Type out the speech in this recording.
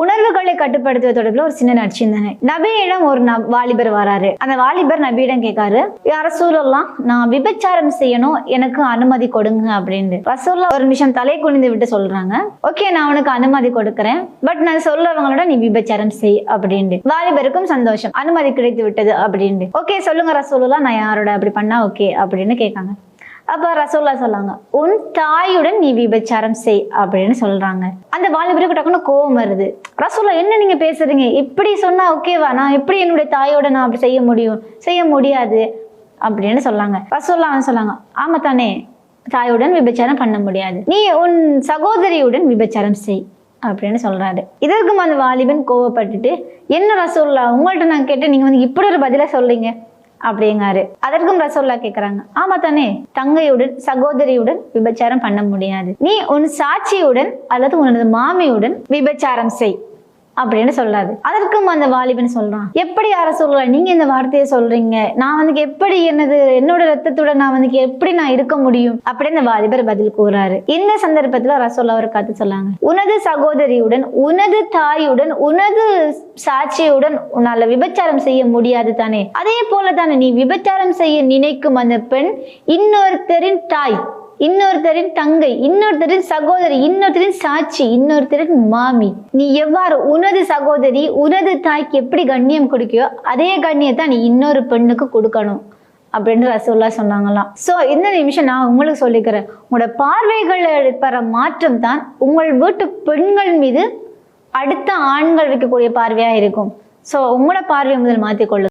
உணர்வுகளை கட்டுப்படுத்துவது தொடர்பில் ஒரு சின்ன நடிச்சிருந்தாங்க நபியிடம் ஒரு வாலிபர் வராரு. அந்த வாலிபர் நபியிடம் கேட்காரு யார் ரசூலல்லாம் நான் விபச்சாரம் செய்யணும் எனக்கு அனுமதி கொடுங்க அப்படின்ட்டு. ரசூல்லா ஒரு நிமிஷம் தலை குனிந்து விட்டு சொல்றாங்க ஓகே நான் உனக்கு அனுமதி கொடுக்கறேன் பட் நான் சொல்றவங்களோட நீ விபச்சாரம் செய் அப்படின்ட்டு. வாலிபருக்கும் சந்தோஷம் அனுமதி கிடைத்து விட்டது அப்படின்ட்டு. ஓகே சொல்லுங்க ரசூலுல்லா நான் யாரோட அப்படி பண்ணா ஓகே அப்படின்னு கேட்காங்க. அப்போ ரசோல்லா சொல்லாங்க உன் தாயுடன் நீ விபச்சாரம் செய் அப்படின்னு சொல்கிறாங்க அந்த வாலிபருக்கு டக்குனு கோவம் வருது. ரசோல்லா என்ன நீங்கள் பேசுறீங்க? இப்படி சொன்னால் ஓகேவா நான் எப்படி என்னுடைய தாயோட நான் அப்படி செய்ய முடியும்? செய்ய முடியாது? அப்படின்னு சொல்லாங்க. ரசோல்லா சொல்லாங்க ஆமாம் தானே தாயுடன் விபச்சாரம் பண்ண முடியாது. நீ உன் சகோதரியுடன் விபச்சாரம் செய் அப்படின்னு சொல்கிறாரு இதற்கும் அந்த வாலிபன் கோவப்பட்டுட்டு என்ன ரசோல்லா உங்கள்கிட்ட நான் கேட்டேன் நீங்கள் வந்து இப்படி ஒரு பதிலாக சொல்கிறீங்க அப்படிங்காரு. அதற்கும் ரசோல்லா கேக்குறாங்க ஆமா தானே தங்கையுடன் சகோதரியுடன் விபச்சாரம் பண்ண முடியாது. நீ உன் சாட்சியுடன் அல்லது உனது மாமியுடன் விபச்சாரம் செய். அப்படின்னு சொல்றாரு அதற்கும் அந்த வாலிபன் சொல்றான் எப்படி யார சொல்லலாம் நீங்க இந்த வார்த்தையை சொல்றீங்க. நான் வந்து எப்படி என்னது என்னோட ரத்தத்துடன் நான் வந்து எப்படி நான் இருக்க முடியும்? அப்படி அந்த வாலிபர் பதில் கூறாரு. இந்த சந்தர்ப்பத்துல ரசோல்லா ஒரு கத்து சொல்லாங்க உனது சகோதரியுடன் உனது தாயுடன் உனது சாட்சியுடன் உன்னால விபச்சாரம் செய்ய முடியாது தானே. அதே போல தானே நீ விபச்சாரம் செய்ய நினைக்கும் அந்த பெண் இன்னொருத்தரின் தாய். இன்னொருத்தரின் தங்கை இன்னொருத்தரின் சகோதரி இன்னொருத்தரின் சாட்சி இன்னொருத்தரின் மாமி. நீ எவ்வாறு உனது சகோதரி உனது தாய்க்கு எப்படி கண்ணியம் கொடுக்கியோ அதே கண்ணியத்தை நீ இன்னொரு பெண்ணுக்கு கொடுக்கணும் அப்படின்னு ரசோல்லா சொன்னாங்களாம். ஸோ இந்த நிமிஷம் நான் உங்களுக்கு சொல்லிக்கிறேன். உங்களோட பார்வைகள் பெற மாற்றம் தான் உங்கள் வீட்டு பெண்கள் மீது அடுத்த ஆண்கள் வைக்கக்கூடிய பார்வையாக இருக்கும். ஸோ உங்களோட பார்வையை முதல் மாற்றிக்கொள்ளும்